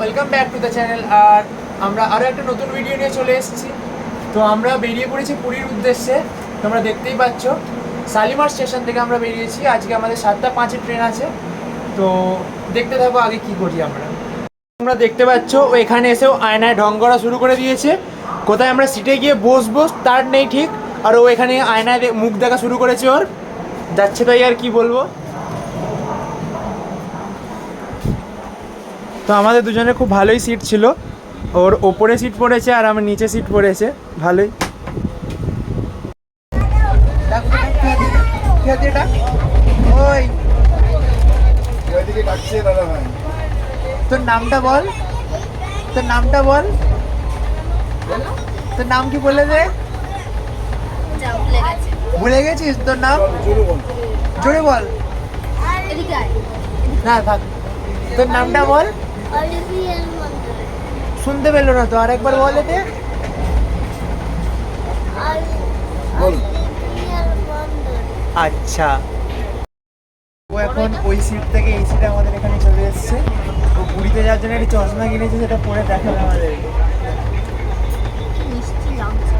Welcome to the channel আর আমরা আরও একটা নতুন ভিডিও নিয়ে চলে এসেছি। তো আমরা বেরিয়ে পড়েছি পুরীর উদ্দেশ্যে। তোমরা দেখতেই পাচ্ছ, শালিমার স্টেশন থেকে আমরা বেরিয়েছি। আজকে আমাদের সাতটা ট্রেন আছে। তো দেখতে থাকো আগে কি করি আমরা। তোমরা দেখতে পাচ্ছ ও এখানে এসেও আয়নায় ঢং করা শুরু করে দিয়েছে। কোথায় আমরা সিটে গিয়ে বসবো তার নেই ঠিক। আর ও এখানে আয়নায় মুখ দেখা শুরু করেছে ওর। যাচ্ছে তাই আর কি বলব? তো আমাদের দুজনের খুব ভালোই সিট ছিল। ওর ওপরে সিট পড়েছে আর আমার নিচে সিট পড়েছে। ভালোই। ওই। তোর নামটা বল। তোর নামটা বল। তোর নাম কি বলে দে? ভুলে গেছিস তোর নাম? জোরে বল। না, থাক। তোর নামটা বল। শুনতে পেল না তো, আরেকবার বল এতে আচ্ছা। ও এখন ওই সিট থেকে এই সিটে আমাদের এখানে চলে এসেছে। পুরীতে যাওয়ার জন্য একটা চশমা কিনেছে সেটা পরে দেখাবে আমাদের। কি মিষ্টি লাগছে।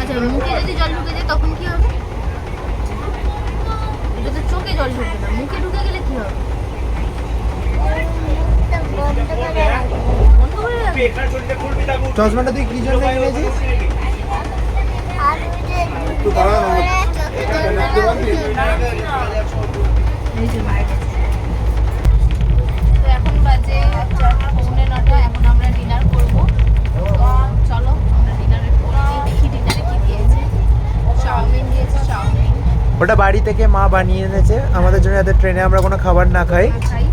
আচ্ছা মুখে যদি জল ঢুকে যায় তখন কি হবে? এটা তো চোখে জল ঢুকবে না মুখে ঢুকে গেলে কি হবে? বন্ধ করে রাখবে? চশমাটা তুই কি জন্য একটু বাজে পৌনে নটা এখন আমরা ডিনার করব। তো চলো আমরা ডিনারে করছি দেখি ডিনারে কি দিয়েছে। চাউমিন দিয়েছে চাউমিন। ওটা বাড়ি থেকে মা বানিয়ে এনেছে। আমাদের জন্য যাতে ট্রেনে আমরা কোনো খাবার না খাই। খাই।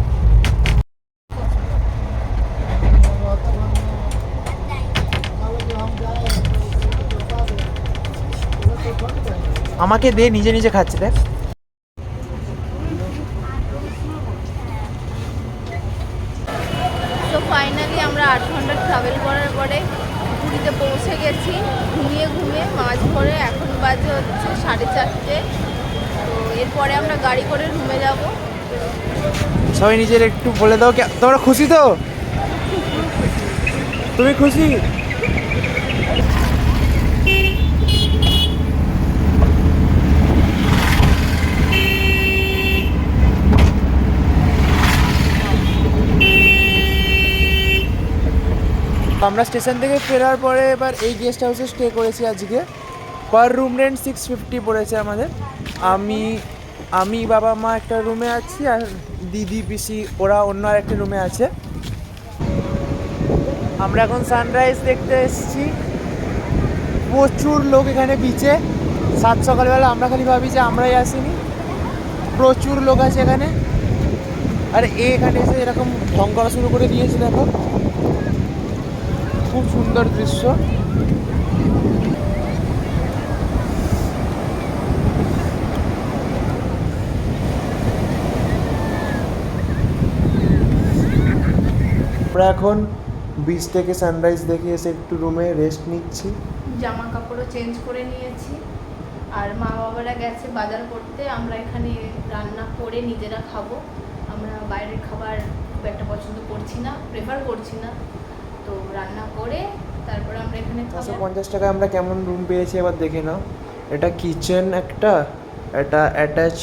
আমাকে দে নিজে নিজে খাচ্ছে দেখ তো ফাইনালি আমরা আট ঘণ্টা ট্রাভেল করার পরে পুরীতে পৌঁছে গেছি। ঘুমিয়ে ঘুমিয়ে মাছ ভরে এখন বাজে হচ্ছে সাড়ে চারটে। তো এরপরে আমরা গাড়ি করে রুমে যাব। সবাই নিজের একটু বলে দাও তোমরা খুশি তো? তুমি খুশি? আমরা স্টেশন থেকে ফেরার পরে এবার এই গেস্ট হাউসে স্টে করেছি আজকে। Per room rent six fifty পড়েছে আমাদের। আমি আমি বাবা, মা একটা রুমে আছি আর দিদি, পিসি, ওরা অন্য একটা রুমে আছে। আমরা এখন সানরাইজ দেখতে এসেছি। প্রচুর লোক এখানে বিচে সাত সকালবেলা আমরা খালি ভাবি যে আমরাই আসিনি। প্রচুর লোক আছে এখানে। আর এ এখানে এসে এরকম ঢং করা শুরু করে দিয়েছে, দেখো। খুব সুন্দর দৃশ্য। আমরা এখন বিচ থেকে সানরাইজ দেখে এসে একটু রুমে রেস্ট নিচ্ছি। জামা কাপড়ও চেঞ্জ করে নিয়েছি। আর মা বাবারা গেছে বাজার করতে, আমরা এখানে রান্না করে নিজেরা খাব। আমরা বাইরের খাবার খুব একটা পছন্দ করছি না প্রেফার করছি না। তো রান্না করে তারপরে আমরা এখানে খাব। পঞ্চাশ টাকায় আমরা কেমন রুম পেয়েছি এবার দেখে নাও। এটা কিচেন একটা এটা অ্যাটাচ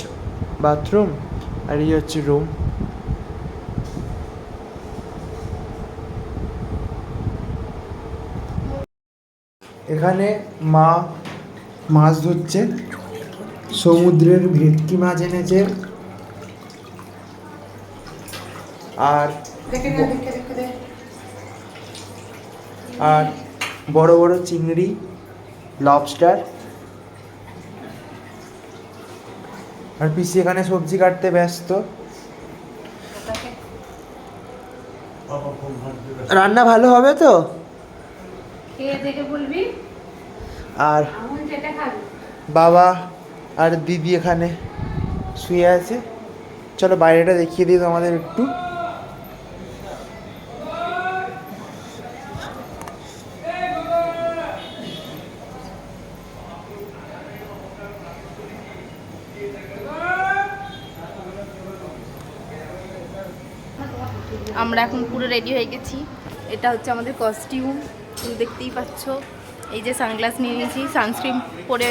বাথরুম আর এই হচ্ছে রুম এখানে মা মাছ ধরছে সমুদ্রের ভেটকি মাছ এনেছে। আর আর বড় বড় চিংড়ি লবস্টার আর পিসি এখানে সবজি কাটতে ব্যস্ত। রান্না ভালো হবে তো? আর বাবা আর দিদি এখানে শুয়ে আছে। চলো বাইরেটা দেখিয়ে দিই তোমাদের একটু। আমরা এখন পুরো রেডি হয়ে গেছি। এটা হচ্ছে আমাদের কস্টিউম তুমি দেখতেই পাচ্ছ। এই যে সানগ্লাস নিয়ে নিয়েছি সানস্ক্রিন পরে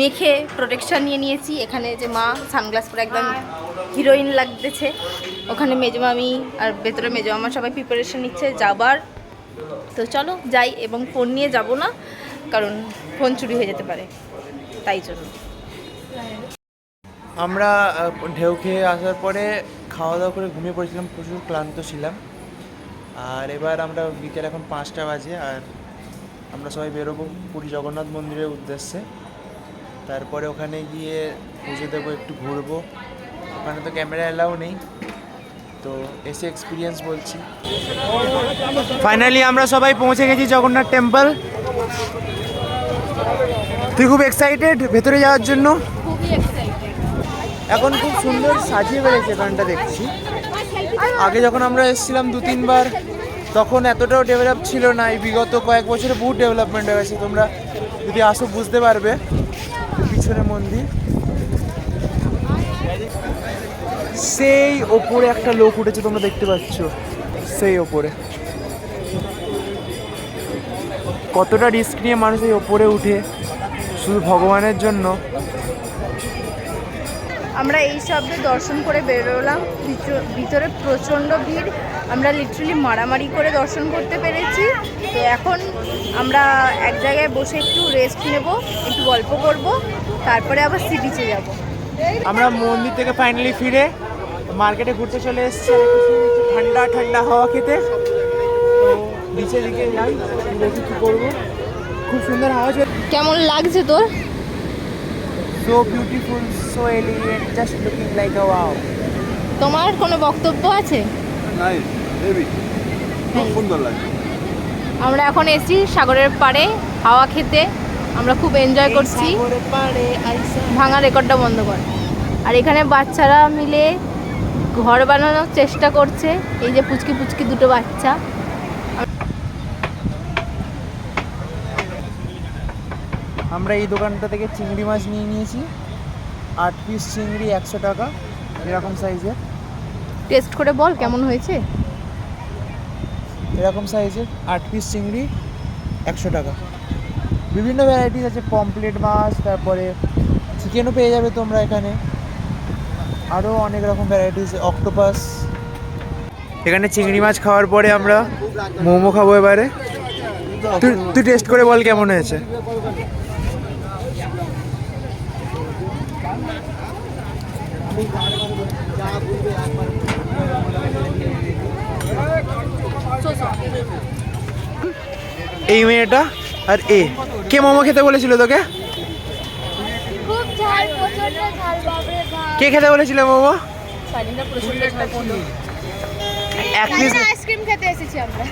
মেখে প্রোটেকশন নিয়ে নিয়েছি। এখানে যে মা সানগ্লাস পরে একদম হিরোইন লাগতেছে। ওখানে মেজমামি আর ভেতরে মেজমামা সবাই প্রিপারেশন নিচ্ছে যাবার। তো চলো যাই এবং ফোন নিয়ে যাব না, কারণ ফোন চুরি হয়ে যেতে পারে। তাই জন্য। আমরা ঢেউ খেয়ে আসার পরে খাওয়া দাওয়া করে ঘুমিয়ে পড়েছিলাম, প্রচুর ক্লান্ত ছিলাম। আর এবার আমরা বিকেল এখন পাঁচটা বাজে আর আমরা সবাই বেরোবো পুরী জগন্নাথ মন্দিরের উদ্দেশ্যে। তারপরে ওখানে গিয়ে পুজো দেবো, একটু ঘুরবো। ওখানে তো ক্যামেরা অ্যালাউ নেই। তো এসে এক্সপিরিয়েন্স বলছি। ফাইনালি আমরা সবাই পৌঁছে গেছি জগন্নাথ টেম্পল তুই খুব এক্সাইটেড ভেতরে যাওয়ার জন্য? খুবই এখন খুব সুন্দর সাজিয়ে বেড়েছে গানটা দেখছি। আগে যখন আমরা এসেছিলাম দু তিনবার, তখন এতটাও ডেভেলপ ছিল না, এই বিগত কয়েক বছরে বহুত ডেভেলপমেন্ট হয়ে গেছে। তোমরা যদি আসো বুঝতে পারবে পিছনে মন্দির। সেই ওপরে একটা লোক উঠেছে, তোমরা দেখতে পাচ্ছ। সেই ওপরে। কতটা রিস্ক নিয়ে মানুষ এই ওপরে উঠে, শুধু ভগবানের জন্য? আমরা এই শব্দে দর্শন করে বেরোলাম। ভিতরে প্রচণ্ড ভিড়। আমরা লিটারালি মারামারি করে দর্শন করতে পেরেছি। তো এখন আমরা এক জায়গায় বসে একটু রেস্ট নেব একটু গল্প করব তারপরে আবার সি বিচে যাব। আমরা মন্দির থেকে ফাইনালি ফিরে মার্কেটে ঘুরতে চলে এসেছি। ঠান্ডা ঠান্ডা হাওয়া খেতে। তো নিচের দিকে যাই দেখি কী করব। খুব সুন্দর হাওয়া চলে কেমন লাগছে তোর? So beautiful so elegant just looking like a wow তোমার কোনো বক্তব্য আছে? নাই হেভি খুব সুন্দর লাগে। আমরা এখন এসেছি সাগরের পাড়ে হাওয়া খেতে। আমরা খুব এনজয় করছি। ভাঙা রেকর্ডটা বন্ধ কর। আর এখানে বাচ্চারা মিলে ঘর বানানোর চেষ্টা করছে। এই যে পুচকি পুচকি দুটো বাচ্চা। আমরা এই দোকানটা থেকে চিংড়ি মাছ নিয়ে নিয়েছি। আট পিস চিংড়ি একশো টাকা এরকম সাইজের টেস্ট করে বল কেমন হয়েছে? এরকম সাইজের আট পিস চিংড়ি একশো টাকা। বিভিন্ন ভ্যারাইটিস আছে পমপ্লেট মাছ তারপরে চিকেনও পেয়ে যাবে তোমরা এখানে। আরও অনেক রকম ভ্যারাইটিস অক্টোপাস এখানে চিংড়ি মাছ খাওয়ার পরে আমরা মোমো খাব এবারে। তুই তুই টেস্ট করে বল কেমন হয়েছে? এই মেয়েটা আর এ। কে মোমো খেতে বলেছিল তোকে? কে খেতে বলেছিল মোমো? শাড়িটা প্রচণ্ড এক পিস আইসক্রিম খেতে এসেছি আমরা।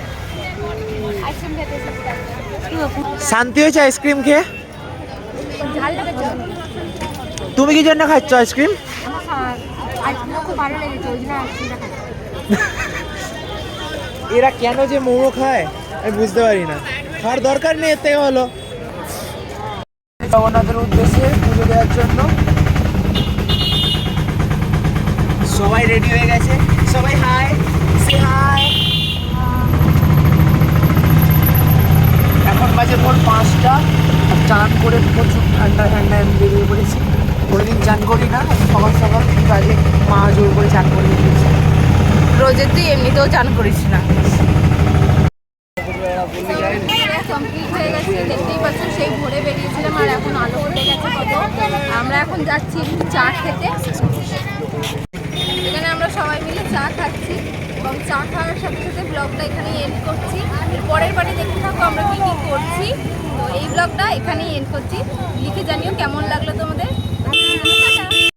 আইসক্রিম খেতে এসেছি শান্তি হয়েছে আইসক্রিম খেয়ে? তুমি কি জন্য খাচ্ছ আইসক্রিম? এরা কেন যে মোমো খায়, আমি বুঝতে পারি না। খাওয়ার দরকার নেই এতে হলো জগন্নাথের উদ্দেশ্যে পুজো দেওয়ার জন্য। সবাই রেডি হয়ে গেছে? সবাই হাই সে হাই এখন বাজে ভোর পাঁচটা। চান করে প্রচুর ঠান্ডা ঠান্ডা আমি বেরিয়ে পড়েছি। কোনোদিন চান করি না সকাল সকাল বাজে মা জোর করে চান করে দিয়েছে রোজের তুই এমনিতেও চান করিস না। কমপ্লিট হয়ে গেছে দেখতেই পাচ্ছ সেই ভোরে বেরিয়েছিলাম আর এখন আলো উঠে গেছে কত। আমরা এখন যাচ্ছি চা খেতে। এখানে আমরা সবাই মিলে চা খাচ্ছি এবং চা খাওয়ার সাথে সাথে ব্লগটা এখানেই এন্ড করছি। পরের বারে দেখতে থাকো আমরা কী কী করছি। তো এই ব্লগটা এখানেই এন্ড করছি। লিখে জানিও কেমন লাগল তোমাদের।